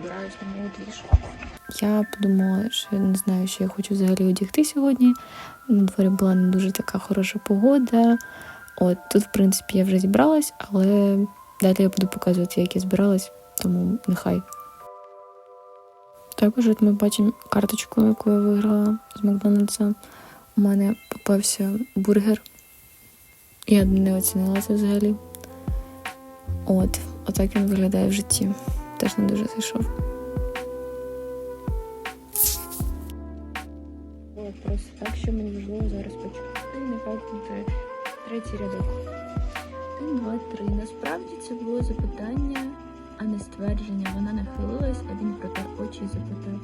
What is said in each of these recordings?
збираюсь на молодіж. Я подумала, що не знаю, що я хочу взагалі одягти сьогодні. На дворі була не дуже така хороша погода. От тут, в принципі, я вже зібралась, але далі я буду показувати, як я збиралась, тому нехай. Також от ми бачимо карточку, яку я виграла з Макдональдса. У мене попався бургер. Я не оцінила це взагалі. От, отак він виглядає в житті. Теж не дуже зайшов. Просто так, що мені важливо зараз почути. Нехай буде третій рядок. Один, два, три. Насправді це було запитання, а не ствердження. Вона нахилилась, а він протер очі і запитав.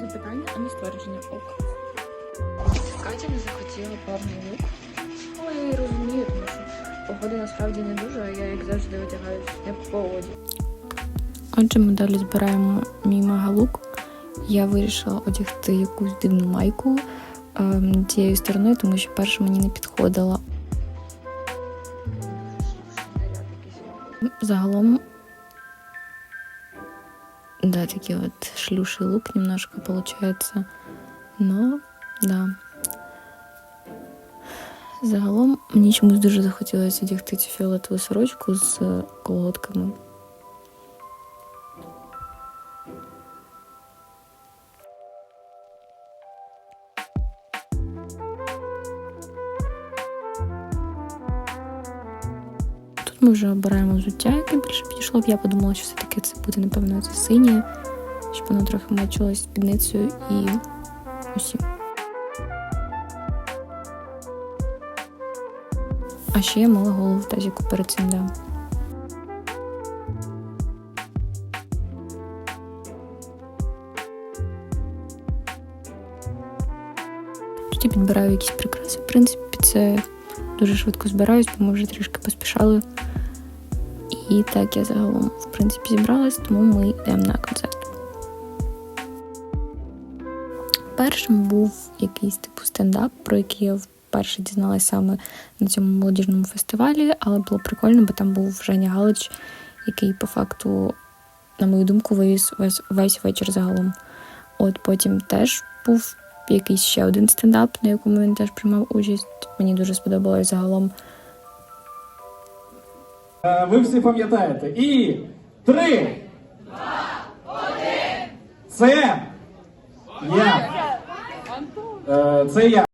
Запитання, а не ствердження. Ок. Катя не захотіла певний лук. Але я її розумію, тому що погода насправді не дуже, а я, як завжди, одягаюсь не по погоді. Отже, ми далі збираємо мій магалук. Я вирішила одягти якусь дивну майку ем, цією стороною, тому що перша мені не підходила. Загалом, да, такий от шлюший лук немножко получается. Но, да. Загалом мені чомусь дуже захотілося одягти цю фіолетову сорочку з колготками. Ми вже обираємо взуття, яке більше підійшло. Я подумала, що все-таки це буде, напевно, це синє, щоб воно трохи мечилось з спідницею і усім. А ще я мала голову в тазіку перед цим, да. Тоді підбираю якісь прикраси. В принципі, це дуже швидко збираюсь, бо ми вже трішки поспішали. І так я загалом, в принципі, зібралась, тому ми йдемо на концерт. Першим був якийсь типу стендап, про який я вперше дізналася саме на цьому молодіжному фестивалі, але було прикольно, бо там був Женя Галич, який по факту, на мою думку, вивіз весь, весь вечір загалом. От потім теж був якийсь ще один стендап, на якому він теж приймав участь. Мені дуже сподобалось загалом. Е, Ви всі пам'ятаєте. І три. Два, один. Це я. Е, Це я.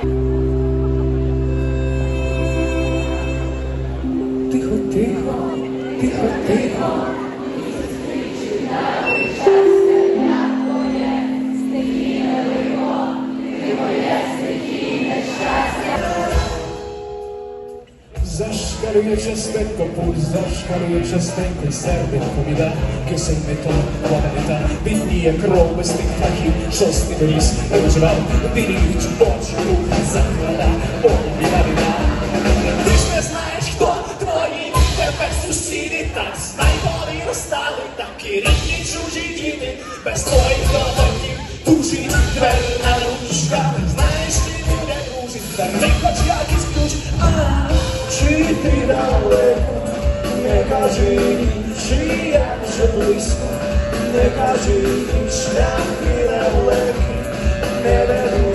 Thank you. Зашкалює частенько пульс, зашкалює частенько серденько біда, кисень не то, планета, бідніє кров без тих птахів, ліс не виживав, біліють очі, руки, захвала, о, біда. Ти ж не знаєш, хто твої тепер сусіди, так знай, вони розстали, там рідні чужі діти, без твоїх доводів, тужить дверна ручка, знаєш, чи буде дружить, кажи, чи як же близько, не кажи, шляхи далекі, не ведуть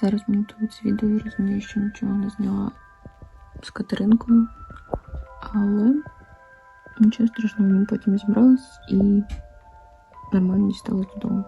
Зараз монтую це відео і розумію, що нічого не зняла з Катеринкою. Але нічого страшного, ми потім зібрались і нормально дісталась додому.